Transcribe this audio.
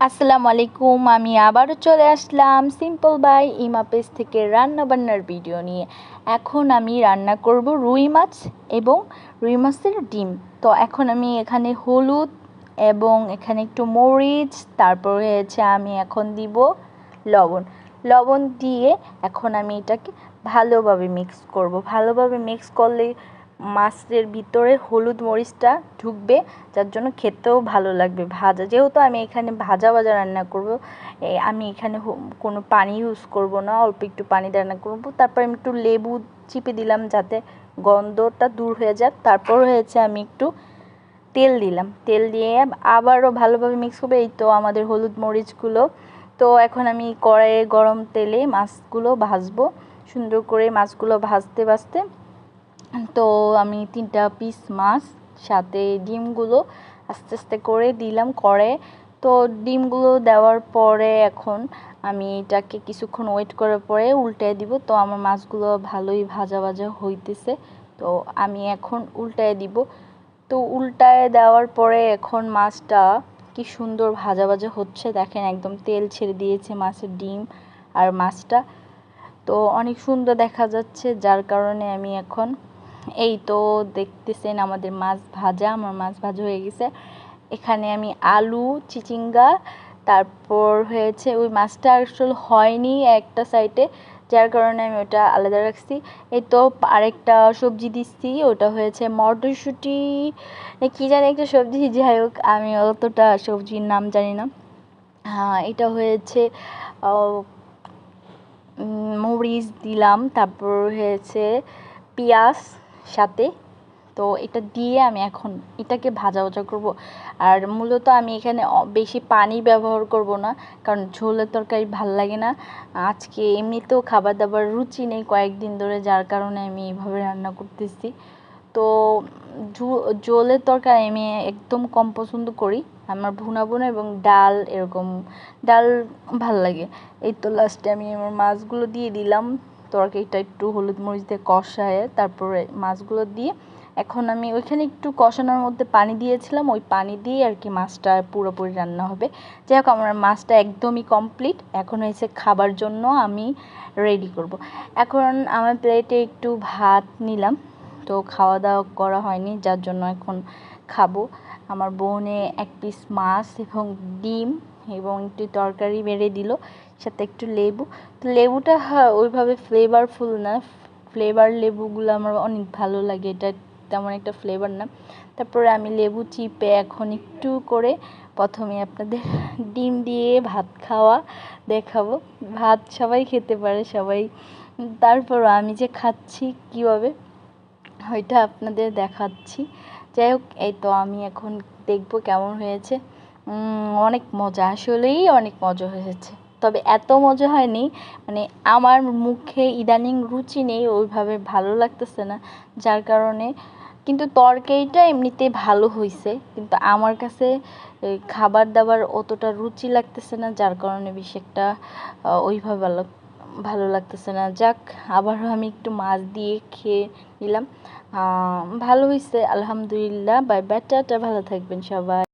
আসসালামু আলাইকুম আমি আবারও চলে আসলাম সিম্পল বাই ইমা পেজ থেকে রান্না বান্নার ভিডিও নিয়ে। এখন আমি রান্না করব রুই মাছ এবং রুই মাছের ডিম। তো এখন আমি এখানে হলুদ এবং এখানে একটু মরিচ, তারপর হয়েছে আমি এখন দিব লবণ। লবণ দিয়ে এখন আমি এটাকে ভালোভাবে মিক্স করব। ভালোভাবে মিক্স করলে মাছের ভিতরে হলুদ মরিচটা ঢুকবে, যার জন্য খেতেও ভালো লাগবে। ভাজা, যেহেতু আমি এখানে ভাজা ভাজা রান্না করব আমি এখানে কোনো পানি ইউজ করব না, অল্প একটু পানি রান্না করব। তারপর আমি একটু লেবু চিপে দিলাম যাতে গন্ধটা দূর হয়ে যাক। তারপর হয়েছে আমি একটু তেল দিলাম। তেল দিয়ে আবারও ভালোভাবে মিক্স করবে। এই তো আমাদের হলুদ মরিচগুলো। তো এখন আমি কড়াইয়ে গরম তেলে মাছগুলো ভাজবো। সুন্দর করে মাছগুলো ভাজতে ভাজতে তো আমি তিনটা পিস মাছ, সাথে ডিমগুলো আস্তে আস্তে করে দিলাম করে তো ডিমগুলো দেওয়ার পরে এখন আমি এটাকে কিছুক্ষণ ওয়েট করার পরে উল্টায় দিব। তো আমার মাছগুলো ভালোই ভাজা ভাজা হইতেছে। তো আমি এখন উল্টায় দিব। তো উল্টায় দেওয়ার পরে এখন মাছটা কি সুন্দর ভাজা ভাজা হচ্ছে। দেখেন একদম তেল ছেড়ে দিয়েছে মাছের ডিম আর মাছটা। তো অনেক সুন্দর দেখা যাচ্ছে, যার কারণে আমি এখন এই তো দেখতেছেন আমাদের মাছ ভাজা, আমার মাছ ভাজা হয়ে গেছে। এখানে আমি আলু, চিচিঙ্গা, তারপর হয়েছে ওই মাছটা আসলে হয়নি একটা সাইডে যার কারণে আমি ওটা আলাদা রাখছি। এই তো আরেকটা সবজি দিচ্ছি, ওটা হয়েছে মটরশুঁটি। কী জানি একটা সবজি, যাই হোক, আমি অতটা সবজির নাম জানি না। হ্যাঁ এটা হয়েছে মরিচ দিলাম, তারপর হয়েছে পেঁয়াজ। সাথে তো এটা দিয়ে আমি এখন এটাকে ভাজা ভাজা করব। আর মূলত আমি এখানে বেশি পানি ব্যবহার করব না, কারণ ঝোলের তরকারি ভালো লাগে না। আজকে এমনিতেও খাবার দাবার রুচি নেই কয়েকদিন ধরে, যার কারণে আমি এইভাবে রান্না করতেছি। তো ঝোলের তরকারি আমি একদম কম পছন্দ করি। আমার ভুনা ভুনা এবং ডাল এরকম, ডাল ভালো লাগে। এই তো লাস্টে আমি আমার মাছগুলো দিয়ে দিলাম। তরকারিটা একটু হলুদ মরিচ দিয়ে কষায়, তারপরে মাছগুলো দিয়ে এখন আমি ওইখানে একটু কষানোর মধ্যে পানি দিয়েছিলাম, ওই পানি দিয়ে আর কি মাছটা পুরোপুরি রান্না হবে। যাই হোক, আমার মাছটা একদমই কমপ্লিট এখন হয়েছে খাবার জন্য আমি রেডি করব। এখন আমার প্লেটে একটু ভাত নিলাম। তো খাওয়া দাওয়া করা হয়নি, যার জন্য এখন খাব। আমার বোনে এক পিস মাছ এবং ডিম এবং একটু তরকারি বেড়ে দিল। সাথে একটু লেবু। তো লেবুটা ওইভাবে ফ্লেভারফুল না। ফ্লেভার লেবুগুলো আমার অনেক ভালো লাগে। এটা তেমন একটা ফ্লেভার না। তারপরে আমি লেবু চিপে এখন একটু করে প্রথমে আপনাদের ডিম দিয়ে ভাত খাওয়া দেখাবো। ভাত সবাই খেতে পারে, সবাই। তারপরও আমি যে খাচ্ছি কীভাবে, ওইটা আপনাদের দেখাচ্ছি। যাই হোক, এই তো আমি এখন দেখব কেমন হয়েছে। অনেক মজা, আসলেই অনেক মজা হয়েছে। তবে এত মজা হয়নি। মানে আমার মুখে ইদানিং রুচি নেই, ওইভাবে ভালো লাগতেছে না। যার কারণে কিন্তু তরকারিটা এমনিতে ভালো হয়েছে কিন্তু আমার কাছে খাবার দাবার অতটা রুচি লাগতেছে না, যার কারণে বেশ একটা ওইভাবে ভালো ভালো লাগতেছে না। যাক, আবারও আমি একটু মাছ দিয়ে খেয়ে নিলাম। ভালো হয়েছে আলহামদুলিল্লাহ, বাই বাই, টাটা, ভালো থাকবেন সবাই।